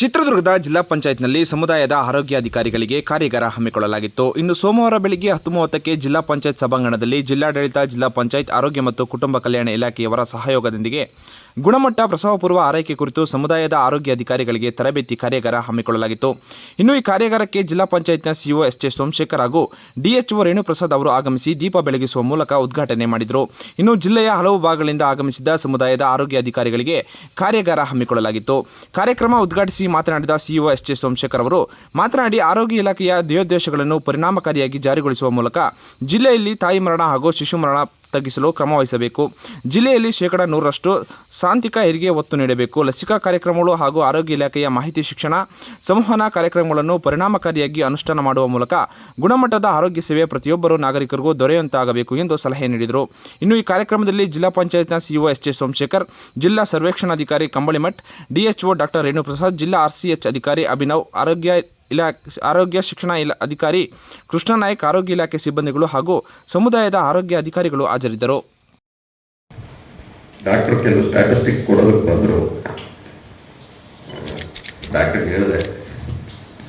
ಚಿತ್ರದುರ್ಗದ ಜಿಲ್ಲಾ ಪಂಚಾಯತ್ನಲ್ಲಿ ಸಮುದಾಯದ ಆರೋಗ್ಯಾಧಿಕಾರಿಗಳಿಗೆ ಕಾರ್ಯಾಗಾರ ಹಮ್ಮಿಕೊಳ್ಳಲಾಗಿತ್ತು. ಇನ್ನು ಸೋಮವಾರ ಬೆಳಗ್ಗೆ ಹತ್ತು ಮೂವತ್ತಕ್ಕೆ ಜಿಲ್ಲಾ ಪಂಚಾಯತ್ ಸಭಾಂಗಣದಲ್ಲಿ ಜಿಲ್ಲಾಡಳಿತ, ಜಿಲ್ಲಾ ಪಂಚಾಯತ್ ಆರೋಗ್ಯ ಮತ್ತು ಕುಟುಂಬ ಕಲ್ಯಾಣ ಇಲಾಖೆಯವರ ಸಹಯೋಗದೊಂದಿಗೆ ಗುಣಮಟ್ಟ ಪ್ರಸವಪೂರ್ವ ಆರೈಕೆ ಕುರಿತು ಸಮುದಾಯದ ಆರೋಗ್ಯ ಅಧಿಕಾರಿಗಳಿಗೆ ತರಬೇತಿ ಕಾರ್ಯಾಗಾರ ಹಮ್ಮಿಕೊಳ್ಳಲಾಗಿತ್ತು. ಇನ್ನು ಈ ಕಾರ್ಯಾಗಾರಕ್ಕೆ ಜಿಲ್ಲಾ ಪಂಚಾಯತ್ನ ಸಿಇಒ ಎಸ್ ಜೆ ಸೋಮಶೇಖರ್ ಹಾಗೂ ಡಿಎಚ್ಒ ರೇಣುಪ್ರಸಾದ್ ಅವರು ಆಗಮಿಸಿ ದೀಪ ಬೆಳಗಿಸುವ ಮೂಲಕ ಉದ್ಘಾಟನೆ ಮಾಡಿದರು. ಇನ್ನು ಜಿಲ್ಲೆಯ ಹಲವು ಭಾಗಗಳಿಂದ ಆಗಮಿಸಿದ್ದ ಸಮುದಾಯದ ಆರೋಗ್ಯ ಅಧಿಕಾರಿಗಳಿಗೆ ಕಾರ್ಯಾಗಾರ ಹಮ್ಮಿಕೊಳ್ಳಲಾಗಿತ್ತು. ಕಾರ್ಯಕ್ರಮ ಉದ್ಘಾಟಿಸಿ ಮಾತನಾಡಿದ ಸಿಇಒ ಎಸ್ ಜೆ ಸೋಮಶೇಖರ್ ಅವರು, ಮಾತನಾಡಿ ಆರೋಗ್ಯ ಇಲಾಖೆಯ ಧ್ಯೇಯೋದ್ದೇಶಗಳನ್ನು ಪರಿಣಾಮಕಾರಿಯಾಗಿ ಜಾರಿಗೊಳಿಸುವ ಮೂಲಕ ಜಿಲ್ಲೆಯಲ್ಲಿ ತಾಯಿ ಮರಣ ಹಾಗೂ ಶಿಶು ಮರಣ ತಗ್ಗಿಸಲು ಕ್ರಮ ವಹಿಸಬೇಕು. ಜಿಲ್ಲೆಯಲ್ಲಿ ಶೇಕಡ ನೂರರಷ್ಟು ಸಾಂತಿಕ ಹೆರಿಗೆ ಒತ್ತು ನೀಡಬೇಕು. ಲಸಿಕಾ ಕಾರ್ಯಕ್ರಮಗಳು ಹಾಗೂ ಆರೋಗ್ಯ ಇಲಾಖೆಯ ಮಾಹಿತಿ ಶಿಕ್ಷಣ, ಸಂವಹನ ಕಾರ್ಯಕ್ರಮಗಳನ್ನು ಪರಿಣಾಮಕಾರಿಯಾಗಿ ಅನುಷ್ಠಾನ ಮಾಡುವ ಮೂಲಕ ಗುಣಮಟ್ಟದ ಆರೋಗ್ಯ ಸೇವೆ ಪ್ರತಿಯೊಬ್ಬರು ನಾಗರಿಕರಿಗೂ ದೊರೆಯುವಂತಾಗಬೇಕು ಎಂದು ಸಲಹೆ ನೀಡಿದರು. ಇನ್ನು ಈ ಕಾರ್ಯಕ್ರಮದಲ್ಲಿ ಜಿಲ್ಲಾ ಪಂಚಾಯತ್ನ ಸಿಇಒ ಎಸ್ ಜೆ ಸೋಮಶೇಖರ್, ಜಿಲ್ಲಾ ಸರ್ವೇಕ್ಷಣಾಧಿಕಾರಿ ಕಂಬಳಿಮಠ್, ಡಿಎಚ್ಒ ಡಾಕ್ಟರ್ ರೇಣುಪ್ರಸಾದ್, ಜಿಲ್ಲಾ ಆರ್ಸಿಎಚ್ ಅಧಿಕಾರಿ ಅಭಿನವ್, ಆರೋಗ್ಯ ಇಲಾ ಆರೋಗ್ಯ ಶಿಕ್ಷಣ ಇಲಾ, ಅಧಿಕಾರಿ ಕೃಷ್ಣ ನಾಯ್ಕ್ ಆರೋಗ್ಯ ಇಲಾಖೆ ಸಿಬ್ಬಂದಿಗಳು ಹಾಗೂ ಸಮುದಾಯದ ಆರೋಗ್ಯ ಅಧಿಕಾರಿಗಳು ಹಾಜರಿದ್ದರು. ಡಾಕ್ಟರ್ ಕೆಲವು ಸ್ಟ್ಯಾಟಿಸ್ಟಿಕ್ಸ್ ಕೊಡೋದಕ್ಕೆ ಬಂದರು. ಡಾಕ್ಟರ್ ಹೇಳಿದೆ,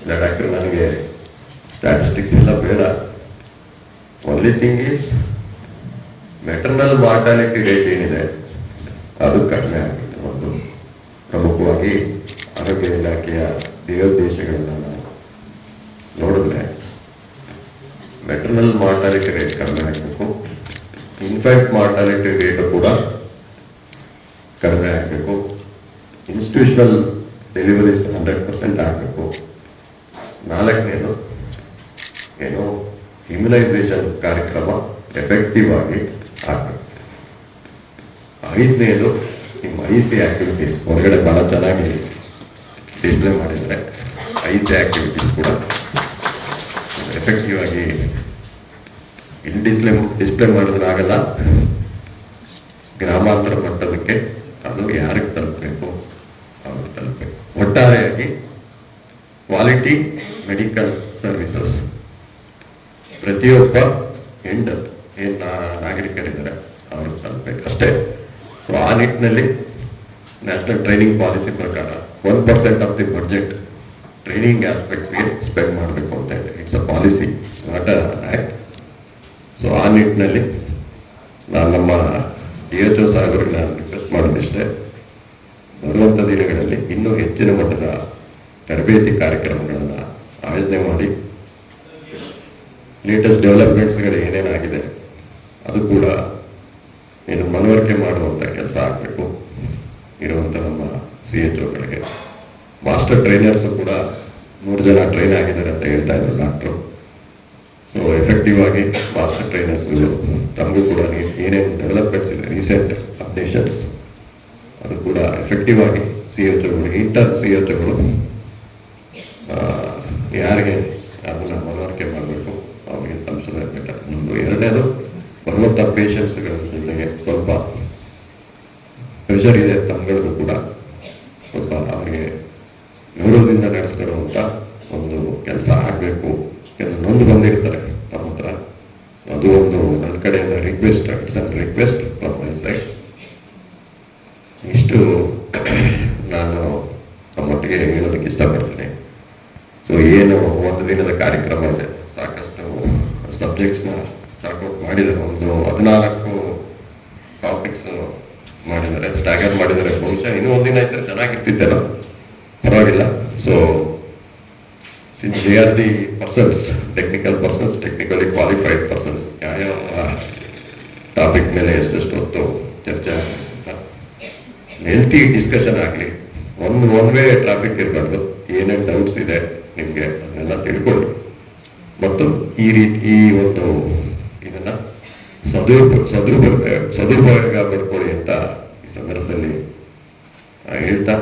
ಇಲ್ಲ ಡಾಕ್ಟರ್, ನನಗೆ ಸ್ಟ್ಯಾಟಿಸ್ಟಿಕ್ಸ್ ಎಲ್ಲ ಬೇಡ. Only thing is maternal mortality rate ಏನಿದೆ, ಅದು ಕಡಿಮೆ ಆಗಿದೆ. ಒಂದು ಪ್ರಮುಖವಾಗಿ ಆರೋಗ್ಯ ಇಲಾಖೆಯ ಧ್ಯೇಯೋದ್ದೇಶಗಳನ್ನು ನಾವು ನೋಡಿದ್ರೆ ಮೆಟರ್ನಲ್ ಮಾರ್ಟಾಲಿಟಿ ರೇಟ್ ಕಡಿಮೆ ಆಗಬೇಕು. ಇನ್ಫ್ಯಾಕ್ಟ್ ಮಾರ್ಟಾಲಿಟಿ ರೇಟ್ ಕೂಡ ಕಡಿಮೆ ಆಗಬೇಕು. ಇನ್ಸ್ಟಿಟ್ಯೂಷನಲ್ ಡೆಲಿವರೀಸ್ ಹಂಡ್ರೆಡ್ ಪರ್ಸೆಂಟ್ ಆಗಬೇಕು. ನಾಲ್ಕನೇದು ಏನು? ಇಮ್ಯುನೈಸೇಷನ್ ಕಾರ್ಯಕ್ರಮ ಎಫೆಕ್ಟಿವ್ ಆಗಿ ಆಗಬೇಕು. ಐದನೇದು ನಿಮ್ಮ ಐ ಸಿ ಆಕ್ಟಿವಿಟೀಸ್ ಹೊರಗಡೆ ಭಾಳ ಚೆನ್ನಾಗಿ ಡಿಸ್ಪ್ಲೇ ಮಾಡಿದರೆ ಐ ಸಿ ಆಕ್ಟಿವಿಟೀಸ್ ಕೂಡ ಎಫೆಕ್ಟಿವ್ ಆಗಿ ಇಲ್ಲಿ ಡಿಸ್ಪ್ಲೇ ಡಿಸ್ಪ್ಲೇ ಮಾಡಿದ್ರೆ ಆಗಲ್ಲ. ಗ್ರಾಮಾಂತರ ಮಟ್ಟದಕ್ಕೆ ಅದು ಯಾರಿಗೆ ತಲುಪಬೇಕು ಅವ್ರಿಗೆ ತಲುಪಬೇಕು. ಒಟ್ಟಾರೆಯಾಗಿ ಕ್ವಾಲಿಟಿ ಮೆಡಿಕಲ್ ಸರ್ವಿಸಸ್ ಪ್ರತಿಯೊಬ್ಬ ಎಂಡ್ ಏನು ನಾಗರಿಕರಿದ್ದಾರೆ ಅವ್ರಿಗೆ ತಲುಪಬೇಕು. ಅಷ್ಟೇ, ಸೊ ಆ ನಿಟ್ಟಿನಲ್ಲಿ ನ್ಯಾಷನಲ್ ಟ್ರೈನಿಂಗ್ ಪಾಲಿಸಿ ಪ್ರಕಾರ one percent of the budget training ಆಸ್ಪೆಕ್ಟ್ಸ್ಗೆ spend ಮಾಡಬೇಕು ಅಂತ ಇದೆ it's a policy not a act so ಆ ನಿಟ್ಟಿನಲ್ಲಿ ನಾನು ನಮ್ಮ ಡಿ ಎಚ್ ನಾನು ರಿಕ್ವೆಸ್ಟ್ ಮಾಡೋದಿಷ್ಟೇ. ಬರುವಂಥ ದಿನಗಳಲ್ಲಿ ಇನ್ನೂ ಹೆಚ್ಚಿನ ಮಟ್ಟದ ತರಬೇತಿ ಕಾರ್ಯಕ್ರಮಗಳನ್ನು ಆಯೋಜನೆ ಮಾಡಿ ಲೇಟೆಸ್ಟ್ ಡೆವಲಪ್ಮೆಂಟ್ಸ್ಗಳು ಏನೇನಾಗಿದೆ, ಅದು ಕೂಡ ಏನು ಮನವರಿಕೆ ಮಾಡುವಂಥ ಕೆಲಸ ಆಗಬೇಕು ಇರುವಂಥ ನಮ್ಮ ಸಿ ಎಚ್ ಒಗಳಿಗೆ ಮಾಸ್ಟರ್ ಟ್ರೈನರ್ಸು ಕೂಡ ನೂರು ಜನ ಟ್ರೈನ್ ಆಗಿದ್ದಾರೆ ಅಂತ ಹೇಳ್ತಾ ಇದ್ರು ಡಾಕ್ಟ್ರು ಎಫೆಕ್ಟಿವ್ ಆಗಿ ಮಾಸ್ಟರ್ ಟ್ರೈನರ್ಸ್ಗಳು ತಮಗೂ ಕೂಡ ಏನೇನು ಡೆವಲಪ್ಮೆಂಟ್ಸ್ ಇದೆ ರೀಸೆಂಟ್ ಅಪ್ಡೇಷನ್ಸ್ ಅದು ಕೂಡ ಎಫೆಕ್ಟಿವ್ ಆಗಿ ಸಿ ಎಚ್ ಒಗಳು ಇಂಟರ್ ಸಿ ಎಚ್ ಒಗಳು ಯಾರಿಗೆ ಅದನ್ನು ಮನವರಿಕೆ ಮಾಡಬೇಕು, ಅವರಿಗೆ ಸಂಸದ ಬೆಟರ್ ಒಂದು ಎರಡನೇದು ಬರುವಂಥ ಪೇಷನ್ಸ್ಗಳ ಜೊತೆಗೆ ಸ್ವಲ್ಪ ಪ್ರೆಷರ್ ಇದೆ ತಮ್ಗಳಿಗೂ ಕೂಡ. ಸ್ವಲ್ಪ ಅವರಿಗೆ ಗೌರವದಿಂದ ನಡೆಸ್ಕೊಡುವಂಥ ಒಂದು ಕೆಲಸ ಆಗಬೇಕು. ಕೆಲವು ನೊಂದು ಬಂದಿರ್ತಾರೆ ನಮ್ಮ ಹತ್ರ. ಅದು ಒಂದು ನನ್ನ ಕಡೆಯಿಂದ request it's an request from my side ಇಷ್ಟು ನಾನು ನಮ್ಮೊಟ್ಟಿಗೆ ಹೇಳೋದಕ್ಕೆ ಇಷ್ಟಪಡ್ತೀನಿ. ಸೊ ಏನು ಒಂದು ದಿನದ ಕಾರ್ಯಕ್ರಮ ಇದೆ. ಸಾಕಷ್ಟು ಸಬ್ಜೆಕ್ಟ್ಸ್ನ ಚಾಕೌಟ್ ಮಾಡಿದ್ದಾರೆ. ಒಂದು ಹದಿನಾಲ್ಕು ಟಾಪಿಕ್ಸ್ ಮಾಡಿದ್ದಾರೆ. ಸ್ಟ್ಯಾಗರ್ ಮಾಡಿದ್ದಾರೆ. ಬಹುಶಃ ಇನ್ನೂ ಒಂದಿನ ಇದ್ದರೆ ಚೆನ್ನಾಗಿರ್ತಿದ್ದೆಲ್ಲ ಪರವಾಗಿಲ್ಲ. So since they are the persons technical persons technically qualified persons ಯಾವ ಟಾಪಿಕ್ ಮೇಲೆ ಎಷ್ಟೆಷ್ಟು ಚರ್ಚೆ ಹೆಲ್ತಿ ಡಿಸ್ಕಷನ್ ಆಗಲಿ. ಒಂದು ಒನ್ ವೇ ಟ್ರಾಫಿಕ್ ಇರಬಾರ್ದು ಏನೇನು ಡೌಟ್ಸ್ ಇದೆ ನಿಮಗೆ ಅದನ್ನೆಲ್ಲ ತಿಳ್ಕೊಳ್ಳಿ. ಮತ್ತು ಈ ರೀತಿ, ಈ ಒಂದು ಇದನ್ನ ಸದುಪ ಸದುಪ, ಸದುಪಯೋಗ ಪಡ್ಕೊಳ್ಳಿ ಅಂತ ಈ ಸಂದರ್ಭದಲ್ಲಿ ಹೇಳ್ತಾ